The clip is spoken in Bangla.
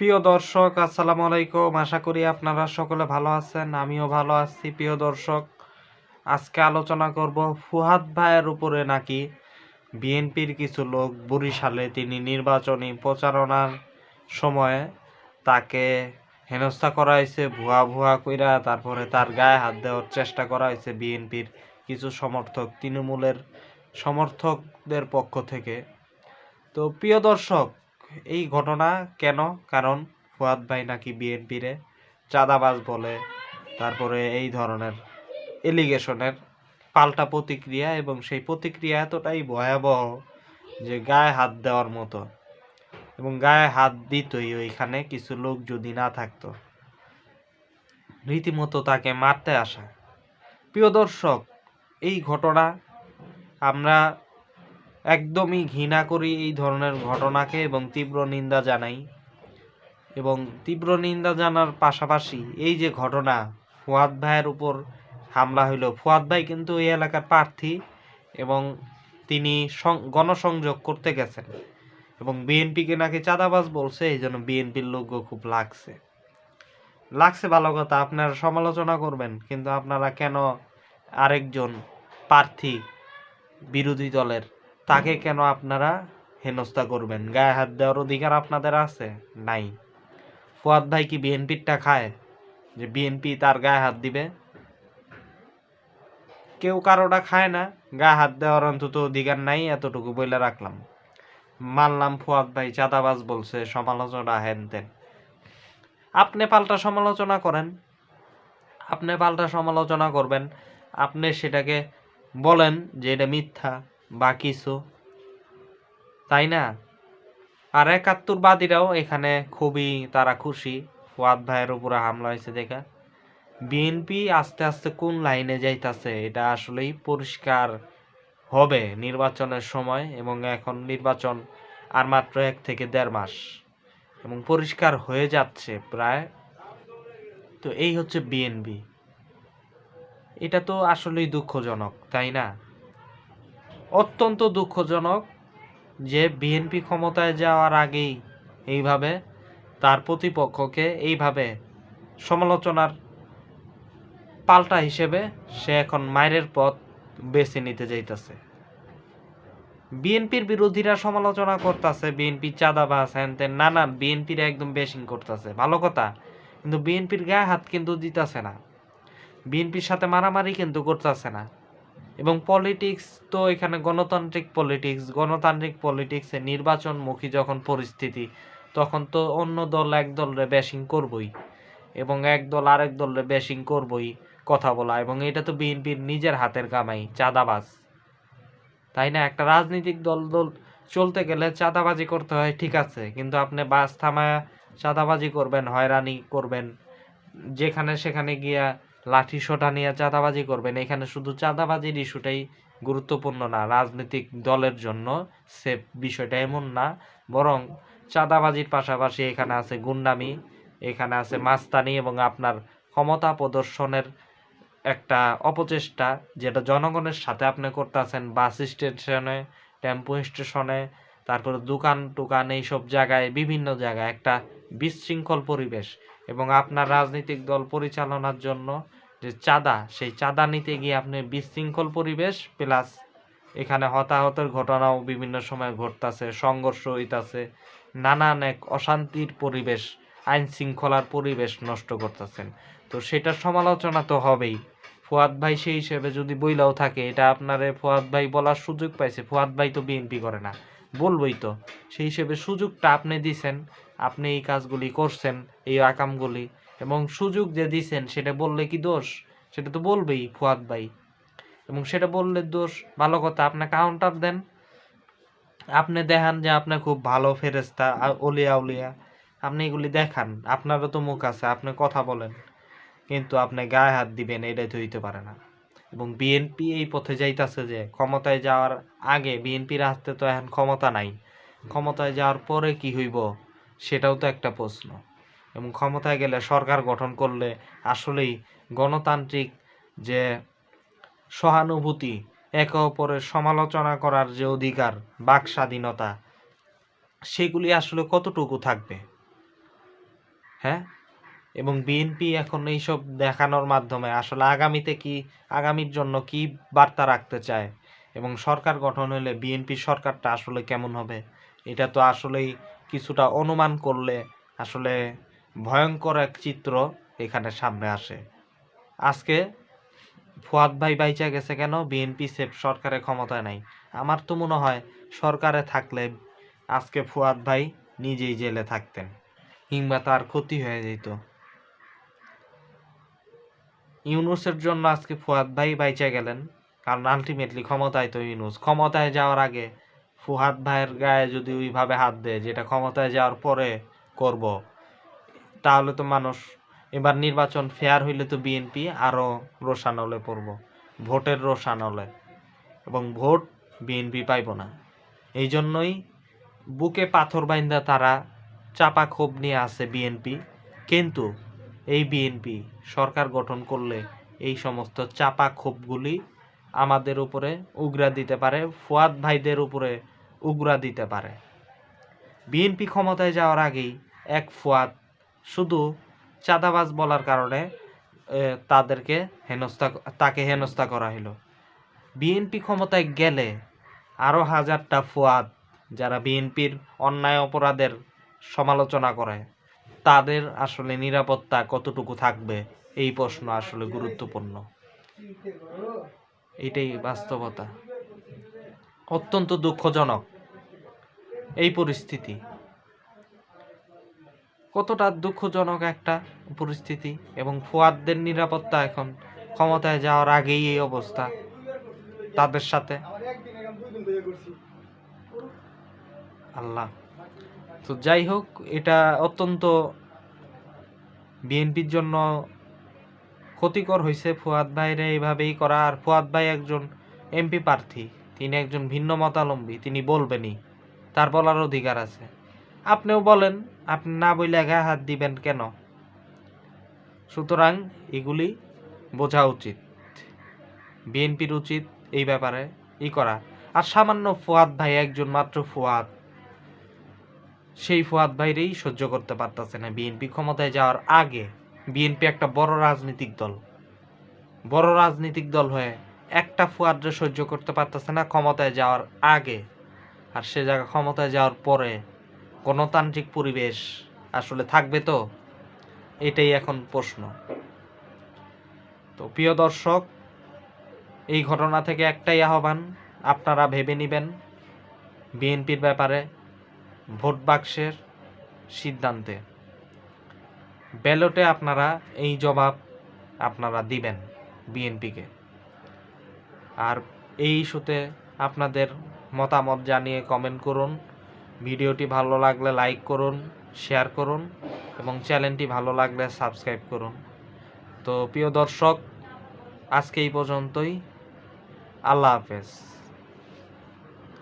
প্রিয় দর্শক, আসসালামু আলাইকুম। আশা করি আপনারা সকলে ভালো আছেন, আমিও ভালো আছি। প্রিয় দর্শক, আজকে আলোচনা করব ফুহাদ ভাইয়ের উপরে নাকি বিএনপির কিছু লোক বরিশালে তিনি নির্বাচনী প্রচারণার সময়ে তাকে হেনস্থা করা হয়েছে ভুয়া ভুয়া কইরা তারপরে তার গায়ে হাত দেওয়ার চেষ্টা করা হয়েছে বিএনপির কিছু সমর্থক, তৃণমূলের সমর্থকদের পক্ষ থেকে। তো প্রিয় দর্শক এই ঘটনা কেন? কারণ ফুয়াদ ভাই নাকি বিএনপিরে চাঁদাবাজ বলে, তারপরে এই ধরনের এলিগেশনের পাল্টা প্রতিক্রিয়া এবং সেই প্রতিক্রিয়া এতটাই ভয়াবহ যে গায়ে হাত দেওয়ার মতো। এবং গায়ে হাত দিতই ওইখানে কিছু লোক যদি না থাকতো। রীতিমতো তাকে মারতে আসা। প্রিয় দর্শক, এই ঘটনা আমরা একদমই ঘৃণা করি এই ধরনের ঘটনাকে এবং তীব্র নিন্দা জানাই। এবং তীব্র নিন্দা জানার পাশাপাশি এই যে ঘটনা, ফুয়াদ ভাইয়ের উপর হামলা হইল, ফুয়াদ ভাই কিন্তু এই এলাকার প্রার্থী এবং তিনি গণসংযোগ করতে গেছেন। এবং বিএনপিকে নাকি চাঁদাবাজ বলছে, এই জন্য বিএনপির লোকও খুব লাগছে। লাগছে ভালো কথা, আপনারা সমালোচনা করবেন, কিন্তু আপনারা কেন আরেকজন প্রার্থী বিরোধী দলের তাকে কেন আপনারা হেনস্থা করবেন? গায়ে হাত দেওয়ার অধিকার আপনাদের আছে? নাই। ফুয়াদ ভাই কি বিএনপিরটা খায়? যে বিএনপি তার গায়ে হাত দিবে? কেউ কারোটা খায় না। গায়ে হাত দেওয়ার অন্তত অধিকার নাই, এতটুকু বলে রাখলাম। মানলাম ফুয়াদ ভাই চাঁদাবাজ বলছে, সমালোচনা হেন তেন আপনি পাল্টা সমালোচনা করেন। আপনি পাল্টা সমালোচনা করবেন। আপনি সেটাকে বলেন যে এটা মিথ্যা। বা কিছু। তাই না? আর একাত্তরবাদীরাও এখানে খুবই তারা খুশি। ফুয়াদ ভাইয়ের উপরে হামলা হয়েছে দেখা। বিএনপি আস্তে আস্তে কোন লাইনে যাইতাছে, এটা আসলেই পরিষ্কার হবে নির্বাচনের সময় এবং এখন নির্বাচন আর মাত্র এক থেকে দেড় মাস এবং পরিষ্কার হয়ে যাচ্ছে প্রায়। তো এই হচ্ছে বিএনপি। এটা তো আসলেই দুঃখজনক, তাই না? অত্যন্ত দুঃখজনক যে বিএনপি ক্ষমতায় যাওয়ার আগেই এইভাবে তার প্রতিপক্ষকে এইভাবে সমালোচনার পাল্টা হিসেবে সে এখন মায়ের পথ বেছে নিতে যাইতেছে। বিএনপির বিরোধীরা সমালোচনা করতেছে, বিএনপি চাঁদাবাজ, হ্যান ত্যান, নানান, বিএনপির একদম বেশিং করতেছে। ভালো কথা, কিন্তু বিএনপির গায়ে হাত কিন্তু দিতেছে না। বিএনপির সাথে মারামারি কিন্তু করতেছে না। এবং পলিটিক্স তো এখানে গণতান্ত্রিক পলিটিক্স গণতান্ত্রিক পলিটিক্সে নির্বাচনমুখী যখন পরিস্থিতি, তখন তো অন্য দল এক দলরে ব্যাশিং করবই এবং এক দল আরেক দলরে ব্যাশিং করবই কথা বলা এবং এটা তো বিএনপির নিজের হাতের কামাই, চাঁদাবাজ। তাই না? একটা রাজনৈতিক দল দল চলতে গেলে চাঁদাবাজি করতে হয়, ঠিক আছে, কিন্তু আপনি বাস থামায় চাঁদাবাজি করবেন, হয়রানি করবেন, যেখানে সেখানে গিয়া লাঠি সোটা নিয়ে চাঁদাবাজি করবেন। এখানে শুধু চাঁদাবাজির ইস্যুটাই গুরুত্বপূর্ণ না, রাজনৈতিক দলের জন্য সে বিষয়টা এমন না, বরং চাঁদাবাজির পাশাপাশি এখানে আছে গুন্ডামি, এখানে আছে মাস্তানি এবং আপনার ক্ষমতা প্রদর্শনের একটা অপচেষ্টা, যেটা জনগণের সাথে আপনি করতেছেন, বাস স্টেশনে, টেম্পো স্টেশনে, তারপরে দোকান টোকান এইসব জায়গায়, বিভিন্ন জায়গায়, একটা বিশৃঙ্খল পরিবেশ। এবং আপনার রাজনৈতিক দল পরিচালনার জন্য যে চাঁদা, সেই চাঁদা নিতে গিয়ে আপনি বিশৃঙ্খল পরিবেশ প্লাস এখানে হতাহতের ঘটনাও বিভিন্ন সময় ঘটতাছে, সংঘর্ষ হইতাছে, নানান এক অশান্তির পরিবেশ, আইন শৃঙ্খলার পরিবেশ নষ্ট করতেছেন। তো সেটার সমালোচনা তো হবেই। ফুয়াদ ভাই সেই হিসেবে যদি বইলাও থাকে, এটা আপনারে ফুয়াদ ভাই বলার সুযোগ পাইছে। ফুয়াদ ভাই তো বিএনপি করে না। বলবই তো, সেই হিসেবে সুযোগটা আপনি দিছেন। আপনি এই কাজগুলি করছেন, এই আকামগুলি, এবং সুযোগ যে দিছেন, সেটা বললে কি দোষ? সেটা তো বলবেই, ফুয়াদ ভাই। এবং সেটা বললে দোষ, ভালো কথা, আপনি কাউন্টার দেন। আপনি দেখান যে আপনি খুব ভালো ফেরেস্তা অলিয়া উলিয়া। আপনি এগুলি দেখান, আপনারও তো মুখ আছে, আপনি কথা বলেন। কিন্তু আপনি গায়ে হাত দিবেন, এটাই তো হইতে পারে না। এবং বিএনপি এই পথে যাইতাছে যে, ক্ষমতায় যাওয়ার আগে বিএনপির হাতে তো এখন ক্ষমতা নাই। ক্ষমতায় যাওয়ার পরে কি হইব? সেটাও তো একটা প্রশ্ন। এবং ক্ষমতায় গেলে সরকার গঠন করলে আসলেই গণতান্ত্রিক যে সহানুভূতি, একে অপরের সমালোচনা করার যে অধিকার, বাক স্বাধীনতা, সেগুলি আসলে কতটুকু থাকবে? হ্যাঁ? এবং বিএনপি এখন এইসব দেখানোর মাধ্যমে আসলে আগামীতে কি, আগামীর জন্য কি বার্তা রাখতে চায়? এবং সরকার গঠন হলে বিএনপি সরকারটা আসলে কেমন হবে? এটা তো আসলেই কিছুটা অনুমান করলে আসলে ভয়ঙ্কর এক চিত্র এখানে সামনে আসে। আজকে ফুয়াদ ভাই বাইচা গেছে কেন? বিএনপি সেফ সরকারের ক্ষমতায় নাই। আমার তো মনে হয় সরকারে থাকলে আজকে ফুয়াদ ভাই নিজেই জেলে থাকতেন, কিংবা তার ক্ষতি হয়ে যেত। ইউনুসের জন্য আজকে ফুয়াদ ভাই বাইচা গেলেন, কারণ আলটিমেটলি ক্ষমতায় তো ইউনুস। ক্ষমতায় যাওয়ার আগে ফুহাদ ভাইয়ের গায়ে যদি ওইভাবে হাত দেয়, যেটা ক্ষমতায় যাওয়ার পরে করব, তাহলে তো মানুষ, এবার নির্বাচন ফেয়ার হইলে তো বিএনপি আরও রোশানলে পড়ব, ভোটের রোশানলে, এবং ভোট বিএনপি পাইব না। এই জন্যই বুকে পাথর বাইন্দা তারা চাপা ক্ষোভ নিয়ে আছে বিএনপি কিন্তু এই বিএনপি সরকার গঠন করলে এই সমস্ত চাপা ক্ষোভগুলি আমাদের উপরে উগরা দিতে পারে, ফুয়াদ ভাইদের উপরে উগরা দিতে পারে। বিএনপি ক্ষমতায় যাওয়ার আগেই এক ফুয়াদ শুধু চাঁদাবাজ বলার কারণে তাদেরকে হেনস্থা, তাকে হেনস্থা করা হলো। বিএনপি ক্ষমতায় গেলে আরও হাজারটা ফুয়াদ যারা বিএনপির অন্যায় অপরাধের সমালোচনা করে, তাদের আসলে নিরাপত্তা কতটুকু থাকবে, এই প্রশ্ন আসলে গুরুত্বপূর্ণ। এটাই বাস্তবতা। অত্যন্ত দুঃখজনক এই পরিস্থিতি। কতটা দুঃখজনক একটা পরিস্থিতি এবং ফুয়াদদের নিরাপত্তা এখন ক্ষমতায় যাওয়ার আগেই এই অবস্থা তাদের সাথে। আল্লাহ। তো যাই হোক, এটা অত্যন্ত বিএনপির জন্য ক্ষতিকর হয়েছে ফুয়াদ ভাইরে এইভাবেই করা। আর ফুয়াদ ভাই একজন এমপি প্রার্থী, তিনি একজন ভিন্ন মতালম্বী, তিনি বলবেনই, তার বলার অধিকার আছে। আপনিও বলেন, আপনি না বইলে গায়ে হাত দিবেন কেন? সুতরাং এগুলি বোঝা উচিত। বিএনপির উচিত এই ব্যাপারে ই করা। আর সামান্য ফুয়াদ ভাই একজন মাত্র ফুয়াদ, সেই ফুয়াদ ভাইরেই সহ্য করতে পারতেছে না। বিএনপি ক্ষমতায় যাওয়ার আগে বিএনপি একটা বড় রাজনৈতিক দল। বড় রাজনৈতিক দল হয়ে একটা ফুয়াদরে সহ্য করতে পারতেছে না ক্ষমতায় যাওয়ার আগে। আর সে জায়গা ক্ষমতায় যাওয়ার পরে গণতান্ত্রিক পরিবেশ আসলে থাকবে তো? এটাই এখন প্রশ্ন। তো প্রিয় দর্শক, এই ঘটনা থেকে একটাই আহ্বান, আপনারা ভেবে নেবেন, বিএনপির ব্যাপারে ভোট বাক্সের সিদ্ধান্তে। ব্যালটে আপনারা এই জবাব আপনারা দিবেন বিএনপিকে। আর এই ইস্যুতে আপনাদের মতামত জানিয়ে কমেন্ট করুন। ভিডিওটি ভালো লাগলে লাইক করুন শেয়ার করুন এবং চ্যানেলটি ভালো লাগলে সাবস্ক্রাইব করুন। তো প্রিয় দর্শক, আজকে এই পর্যন্তই। আল্লাহ হাফেজ।